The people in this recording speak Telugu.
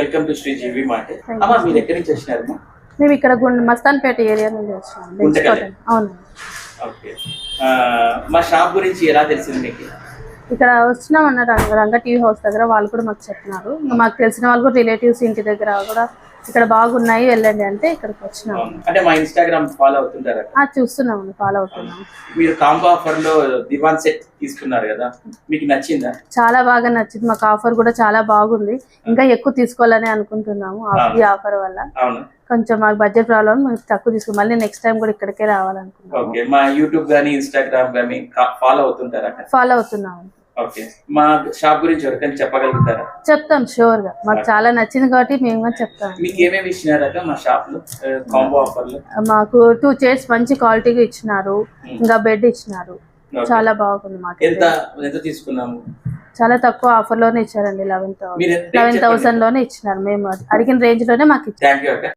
వెల్కమ్ టు శ్రీ జీవి అమ్మా నుంచి వచ్చినారమ్మా? మేము ఇక్కడ మస్తాన్పేట ఏరియా నుండి. కాటన్ అవును. ఓకే. మా షాప్ గురించి ఎలా తెలిసింది మీకు? ఇక్కడ వచ్చినాం అన్న రంగ రంగ టీవీ హౌస్ దగ్గర వాళ్ళు కూడా మాకు ఇంకా మాకు తెలిసిన వాళ్ళు కూడా రిలేటివ్స్ ఇంటి దగ్గర కూడా ఇక్కడ బాగున్నాయి వెళ్ళండి అంటే ఇక్కడికి వచ్చినాం అవును. అంటే మా ఇన్స్టాగ్రామ్ ఫాలో అవుతుంటారా ఆ, చూస్తున్నాం ఫాలో అవుతున్నాం మీరు కాంబో ఆఫర్లో దివాన్ సెట్ తీసుకున్నారు కదా మీకు నచ్చిందా? చాలా బాగా నచ్చింది. మాకు ఆఫర్ కూడా చాలా బాగుంది. ఇంకా ఎక్కువ తీసుకోవాలని అనుకుంటున్నాము ఈ ఆఫర్ వల్ల. కొంచెం మాకు బడ్జెట్ ప్రాబ్లం తక్కువ తీసుకో మళ్ళీ నెక్స్ట్ టైం కూడా ఇక్కడికే రావాలనుకుంటున్నాము. ఓకే మా యూట్యూబ్ కానీ ఇన్స్టాగ్రామ్ కానీ ఫాలో అవుతుంటారా? ఫాలో అవుతున్నాము. మా షాప్ గురించి ఎవరికైనా చెప్పగలుగుతారా? చెప్తాం షూర్గా మాకు చాలా నచ్చింది కాబట్టి మేము కూడా చెప్తాం. మీకు ఏమేమి ఇచ్చినారట మా షాప్లో కాంబో ఆఫర్లో? మాకు టూ చైర్స్ మంచి క్వాలిటీగా ఇచ్చినారు. ఇంకా బెడ్ ఇచ్చినారు. చాలా బాగుంది మాకు ఎంత ఎంత తీసుకున్నాము? చాలా తక్కువ ఆఫర్లోనే ఇచ్చారండి లెవెన్ థౌసండ్ లెవెన్ థౌసండ్లోనే ఇచ్చినారు. మేము అడిగిన రేంజ్లోనే మాకు ఇచ్చారు.